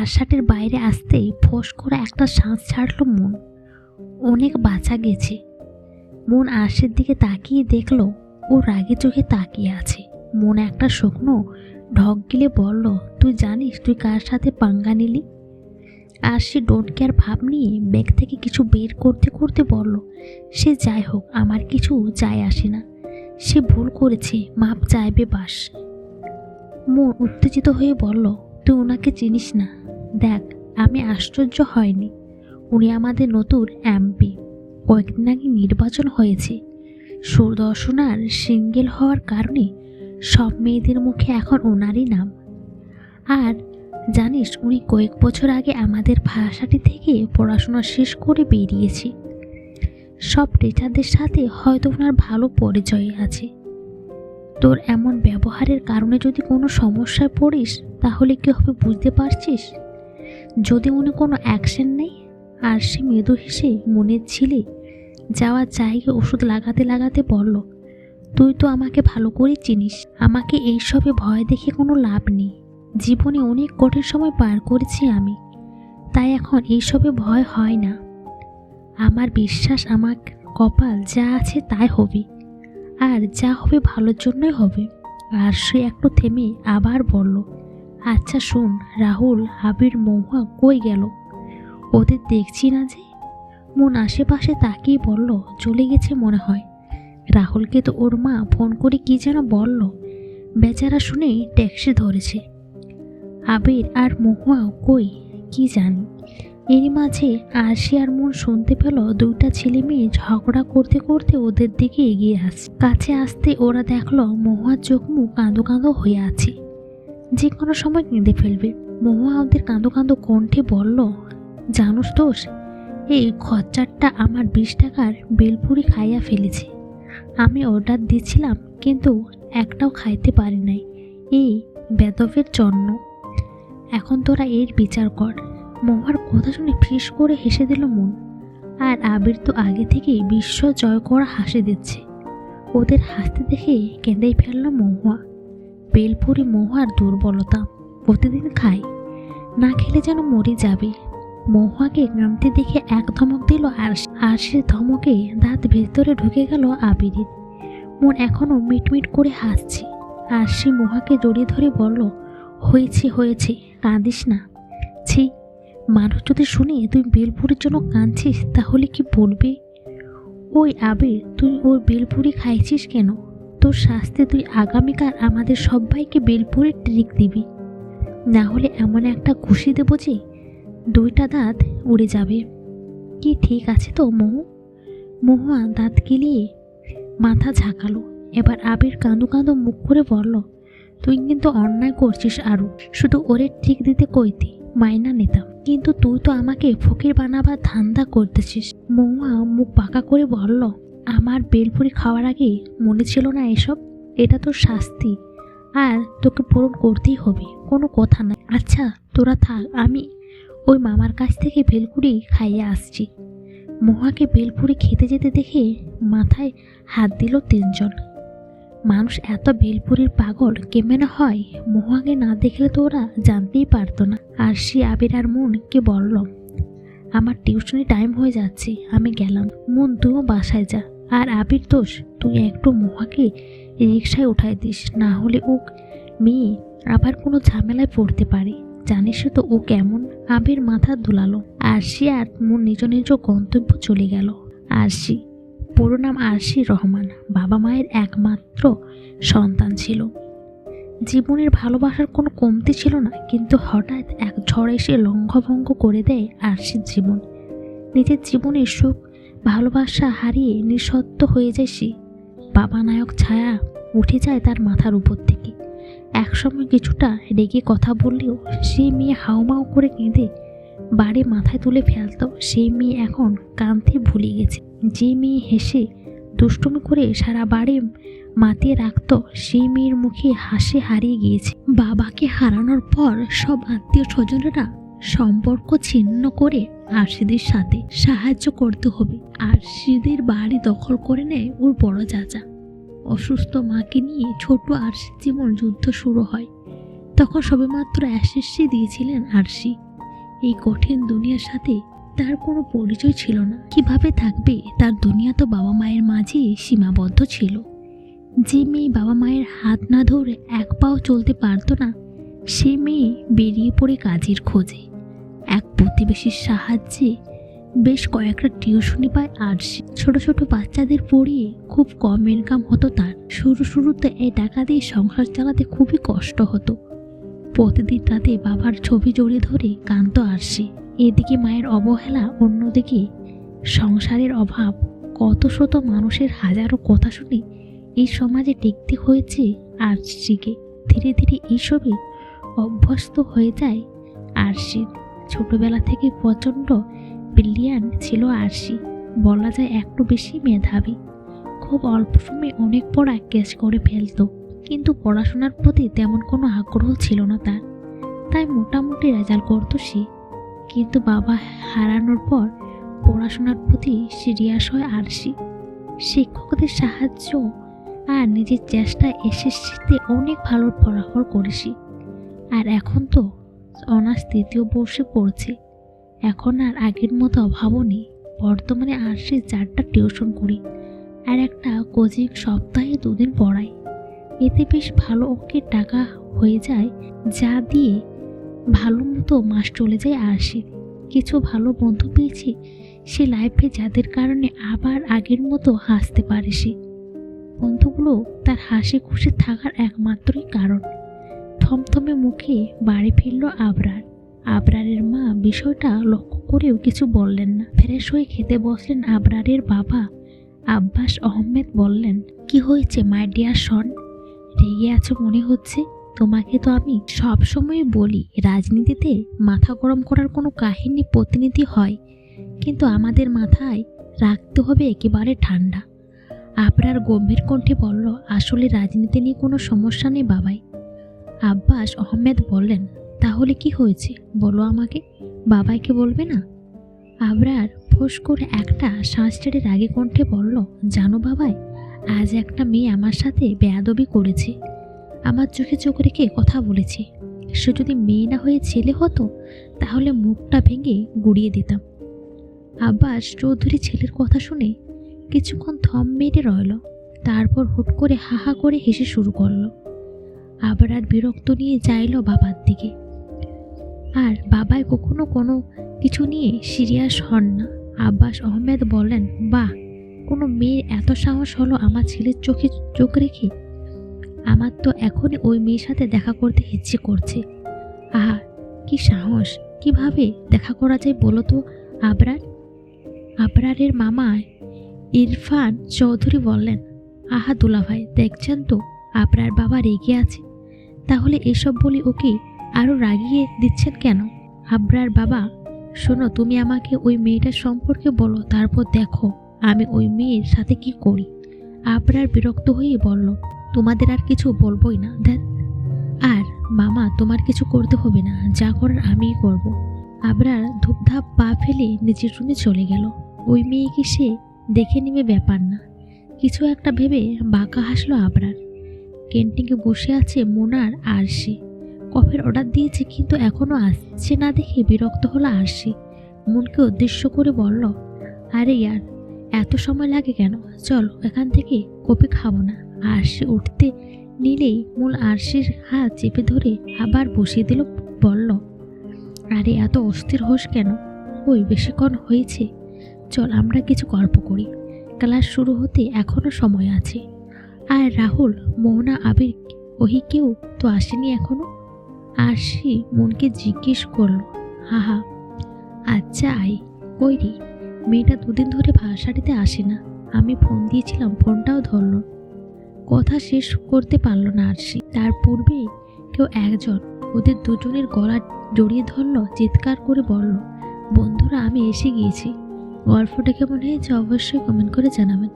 ভাষাটের বাইরে আসতেই ফোঁস করে একটা শ্বাস ছাড়লো মন। অনেক বাঁচা গেছে। মন আরশির দিকে তাকিয়ে দেখল, ও রাগে চোখে তাকিয়ে আছে। মন একটা শুকনো ঢক গিলে বলল, তুই জানিস তুই কার সাথে পাঙ্গা নিলি? আরশি ডোন্ট কেয়ার ভাব নিয়ে ব্যাগ থেকে কিছু বের করতে করতে বলল, সে যাই হোক, আমার কিছু যায় আসে না। সে ভুল করেছে, মাপ চাইবে বাস। মন উত্তেজিত হয়ে বলল, তুই ওনাকে চিনিস না? দেখ, আমি আশ্চর্য হয়নি উনি আমাদের নতুন এমপি। কয়েকদিন আগে নির্বাচন হয়েছে। সুদর্শনার সিঙ্গেল হওয়ার কারণে সব মেয়েদের মুখে এখন ওনারই নাম। আর জানিস, উনি কয়েক বছর আগে আমাদের ভাষাটি থেকে পড়াশোনা শেষ করে বেরিয়েছে। সব টিচারদের সাথে হয়তো ওনার ভালো পরিচয় আছে। তোর এমন ব্যবহারের কারণে যদি কোনো সমস্যায় পড়িস, তাহলে কি হবে বুঝতে পারছিস? যদি উনি কোনো অ্যাকশন নেই, আর সে মৃদু হেসে মনের ছিলে, যাওয়ার জায়গায় ওষুধ লাগাতে লাগাতে বলল, তুই তো আমাকে ভালো করে চিনিস। আমাকে এইসবে ভয় দেখে কোনো লাভ নেই। জীবনে অনেক কঠিন সময় পার করেছি আমি। তাই এখন এইসবে ভয় হয় না। আমার বিশ্বাস, আমার কপাল যা আছে তাই হবে। আর যা হবে ভালোর জন্যই হবে। আর সে একটু থেমে আবার বলল আচ্ছা শোন, রাহুল, আবির, মহুয়া কই গেল? ওদের দেখছি না যে? মন আশেপাশে তাকিয়ে বলল, চলে গেছে মনে হয়। রাহুলকে তো ওর মা ফোন করে কি যেন বলল। বেচারা শুনে ট্যাক্সি ধরেছে। আবির আর মহুয়া কই, কি জানি? এরই মাঝে আরশি আর মন শুনতে পেল দুইটা ছেলে মেয়ে ঝগড়া করতে করতে ওদের দিকে এগিয়ে আসছে কাছে আসতে ওরা দেখল মহুয়ার চোখ মুখ কাঁদো কাঁদো হয়ে আছে। যে কোনো সময় কেঁদে ফেলবে। মহুয়া ওদের কাঁদো কাঁদো কণ্ঠে বলল, জানোস দোষ, এই খচ্চারটা আমার বিশ টাকার বেলপুরি খাইয়া ফেলেছে। আমি অর্ডার দিয়েছিলাম কিন্তু একটাও খাইতে পারি নাই। এই বেদবের জন্য। এখন তোরা এর বিচার কর। মহার কথা শুনে ফ্রিস করে হেসে দিল মন। আর আবির তো আগে থেকেই বিশ্ব জয় করা হাসি দিচ্ছে। ওদের হাসতে দেখে কেঁদেই ফেলল মহুয়া। বেলপুরি মহুয়ার দুর্বলতা প্রতিদিন খায়। না খেলে যেন মরে যাবে। মহুয়াকে কাঁদতে দেখে এক ধমক দিল আর আর সে ধমকে দাঁত ভেতরে ঢুকে গেল আবিরের। মন এখনও মিটমিট করে হাসছে। আর সে মহাকে জড়িয়ে ধরে বলল, হয়েছে হয়েছে, কাঁদিস না। ছি, মানুষ যদি শুনে তুই বেলপুরির জন্য কাঁদছিস তাহলে কি বলবে? ওই আবির, তুই ওর বেলপুরি খাইছিস কেন? তোর শাস্তি তুই আগামীকাল আমাদের সবাইকে বেলপুরি ট্রিক দিবি। না হলে এমন একটা খুশি দেবো যে দুইটা দাঁত উড়ে যাবে। কি ঠিক আছে তো, মহু? মহুয়া দাঁত গিলিয়ে মাথা ঝাঁকালো, এবার আবির কাঁদো কাঁদো মুখ করে বলল, তুই কিন্তু অন্যায় করছিস আরও শুধু ওরে ঠিক দিতে কইতি, মাইনা নিতাম। কিন্তু তুই তো আমাকে ফকির বানাবার ধান্দা করতেছিস। মহুয়া মুখ পাকা করে বলল আমার বেলপুরি খাওয়ার আগে মনে ছিল না এসব? এটা তোর শাস্তি। আর তোকে পূরণ করতেই হবে, কোনো কথা নাই আচ্ছা তোরা থাক, আমি ওই মামার কাছ থেকে বেলপুরি খাইয়ে আসছি। মহাকে বেলপুরি খেতে যেতে দেখে মাথায় হাত দিল তিনজন। মানুষ এত বেলপুরির পাগল, কেমন হয়। মহাকে না দেখলে তো ওরা জানতেই পারতো না। আর সে আবির আর মনকে বলল আমার টিউশনি টাইম হয়ে যাচ্ছে, আমি গেলাম। মন তুইও বাসায় যা। আর আবির দোষ, তুই একটু মহাকে রিক্সায় উঠাই দিস, না হলে ও মেয়ে আবার কোনো ঝামেলায় পড়তে পারে। জানিস তো ও কেমন? আবির মাথা দুলালো। আরশি আর মন নিজ নিজ গন্তব্য চলে গেল। আরশি, পুরো নাম আরশি রহমান। বাবা মায়ের একমাত্র সন্তান ছিল। জীবনের ভালোবাসার কোনো কমতি ছিল না, কিন্তু হঠাৎ এক ঝড় এসে লঙ্ঘভঙ্গ করে দেয় আরশির জীবন। নিজের জীবনের সুখ, ভালোবাসা হারিয়ে নিঃসত্ব হয়ে যায় সে। বাবা নায়ক ছায়া উঠে যায় তার মাথার উপর থেকে। একসময় কিছুটা রেগে কথা বললেও সেই মেয়ে হাউমাউ করে কেঁদে বাড়ি মাথায় তুলে ফেলতো। সেই মেয়ে এখন কাঁদতে ভুলে গেছে। যে মেয়ে হেসে দুষ্টুমি করে সারা বাড়ি মাতিয়ে রাখতো, সেই মেয়ের মুখে হাসি হারিয়ে গিয়েছে। বাবাকে হারানোর পর সব আত্মীয় স্বজনেরা সম্পর্ক ছিন্ন করে আরশিদের সাথে সাহায্য করতে হবে। আরশিদের বাড়ি দখল করে নেয় ওর বড় চাচা। অসুস্থ মাকে নিয়ে ছোট আরশির জীবন যুদ্ধ শুরু হয়। তখন সবেমাত্র এসএসসি দিয়েছিলেন আরশি। এই কঠিন দুনিয়ার সাথে তার কোনো পরিচয় ছিল না। কীভাবে থাকবে তার দুনিয়া তো বাবা মায়ের মাঝেই সীমাবদ্ধ ছিল। যে মেয়ে বাবা মায়ের হাত না ধরে এক পাও চলতে পারতো না, সে মেয়ে বেরিয়ে পড়ে কাজের খোঁজে। এক প্রতিবেশীর সাহায্যে বেশ কয়েকটা টিউশনি পায় আর সে ছোট ছোট বাচ্চাদের পড়িয়ে খুব কম ইনকাম হতো তার। শুরু শুরুতে এই টাকা দিয়ে সংসার চালাতে খুবই কষ্ট হতো। প্রতিদিন রাতে বাবার ছবি জড়িয়ে ধরে কান্ত আরশি এদিকে মায়ের অবহেলা, অন্যদিকে সংসারের অভাব। কত শত মানুষের হাজারো কথা শুনে এই সমাজে টিকতে হয়েছে আরশিকে। ধীরে ধীরে এইসবে অভ্যস্ত হয়ে যায় আরশির ছোটবেলা থেকে প্রচণ্ড ব্রিলিয়ান ছিল আরশি। বলা যায় একটু বেশি মেধাবী। খুব অল্প সময়ে অনেক পড়া ক্যাচ করে ফেলতো। কিন্তু পড়াশোনার প্রতি তেমন কোনো আগ্রহ ছিল না তার। তাই মোটামুটি রেজাল্ট করতো সে। কিন্তু বাবা হারানোর পর পড়াশোনার প্রতি সিরিয়াস হয় আরশি। শিক্ষকদের সাহায্য আর নিজের চেষ্টায় এসএসসিতে অনেক ভালো ফলাফল করেছি। আর এখন তো অনার্স তৃতীয় বর্ষে পড়ছে। এখন আর আগের মতো অভাবও নেই। বর্তমানে আরশি চারটা টিউশন করি আর একটা কোচিং সপ্তাহে দুদিন পড়াই। এতে বেশ ভালো অঙ্কের টাকা হয়ে যায়, যা দিয়ে ভালো মতো মাস চলে যায় আরশির কিছু ভালো বন্ধু পেয়েছি, সে লাইফে যাদের কারণে আবার আগের মতো হাসতে পারে সে। বন্ধুগুলো তার হাসি খুশি থাকার একমাত্রই কারণ। থমথমে মুখে বাড়ি ফিরল আবরার। আবরারের মা বিষয়টা লক্ষ্য করেও কিছু বললেন না। ফ্রেশ হয়ে খেতে বসলেন আবরারের বাবা। আব্বাস আহমেদ বললেন, কি হয়েছে, মাই ডিয়ার সন রেগে আছো মনে হচ্ছে? তোমাকে তো আমি সব সময় বলি, রাজনীতিতে মাথা গরম করার কোনো কাহিনী প্রতিনিধি হয়। কিন্তু আমাদের মাথায় রাখতে হবে একেবারে ঠান্ডা। আবরার গম্ভীর কণ্ঠে বলল, আসলে রাজনীতি নিয়ে কোনো সমস্যা নেই বাবাই। আব্বাস আহমেদ বললেন, তাহলে কি হয়েছে? বলো আমাকে। বাবাইকে বলবে না? আবরার ফোঁস করে একটা শ্বাস ছেড়ে রাগে কণ্ঠে বলল, জানো বাবাই, আজ একটা মেয়ে আমার সাথে বেয়াদবি করেছে। আমার চোখে চোখ রেখে কথা বলেছে। সে যদি মেয়ে না হয়ে ছেলে হতো, তাহলে মুখটা ভেঙে গুড়িয়ে দিতাম। আব্বাস চৌধুরী ছেলের কথা শুনে কিছুক্ষণ থম মেরে রইল। তারপর হুট করে হাহা করে হেসে শুরু করল। আবার আর বিরক্ত নিয়ে যাইল বাবার দিকে। আর বাবায় কখনো কোনো কিছু নিয়ে সিরিয়াস হন না। আব্বাস আহমেদ বলেন, বাহ, কোনো মেয়ের এত সাহস হলো আমার ছেলের চোখে চোখ রেখে? আমার তো এখনই ওই মেয়ের সাথে দেখা করতে ইচ্ছে করছে। আহা, কি সাহস! কীভাবে দেখা করা যায় বলো তো, আবরার? আবরারের মামা ইরফান চৌধুরী বললেন, আহা দুলাভাই, দেখছেন তো, আপনার বাবা রেগে আছে। তাহলে এসব বলি ওকে আরও রাগিয়ে দিচ্ছেন কেন? আবরার বাবা, শোনো, তুমি আমাকে ওই মেয়েটার সম্পর্কে বলো, তারপর দেখো আমি ওই মেয়ের সাথে কি করি। আবরার বিরক্ত হয়ে বলল, তোমাদের আর কিছু বলবোই না দেখ আর মামা, তোমার কিছু করতে হবে না, যা করার আমিই করব। আবরার ধূপধাপ পা ফেলে নিজের রুমে চলে গেল। ওই মেয়েকে সে দেখে নিবে ব্যাপার না। কিছু একটা ভেবে বাঁকা হাসলো আবরার। ক্যান্টিনে বসে আছে মোনার আরশি। কফের অর্ডার দিয়েছে, কিন্তু এখনও আসছে না দেখে বিরক্ত হলো আরশি। মনকে উদ্দেশ্য করে বলল, আরে ইয়ার, এত সময় লাগে কেন? চল, এখান থেকে কপি খাব না। আরশি উঠতে নিলেই মূল আরশির হাত চেপে ধরে আবার বসিয়ে দিল, বলল, আরে, এত অস্থির হোস কেন? ওই বেশিক্ষণ হয়েছে? চল আমরা কিছু গল্প করি। ক্লাস শুরু হতে এখনও সময় আছে। আর রাহুল মোহনা আবির, ওহি কেউ তো আসেনি এখনও? আরশি মনকে জিজ্ঞেস করল, হাহা আচ্ছা আই, কই রে? মেয়েটা দুদিন ধরে ভাষাটিতে আসে না। আমি ফোন দিয়েছিলাম ফোনটাও ধরলো কথা শেষ করতে পারল না আরশি তার পূর্বেই কেউ একজন ওদের দুজনের গলা জড়িয়ে ধরলো, চিৎকার করে বলল, বন্ধুরা, আমি এসে গিয়েছি। গল্পটা কেমন হয়েছে অবশ্যই কমেন্ট করে জানাবেন।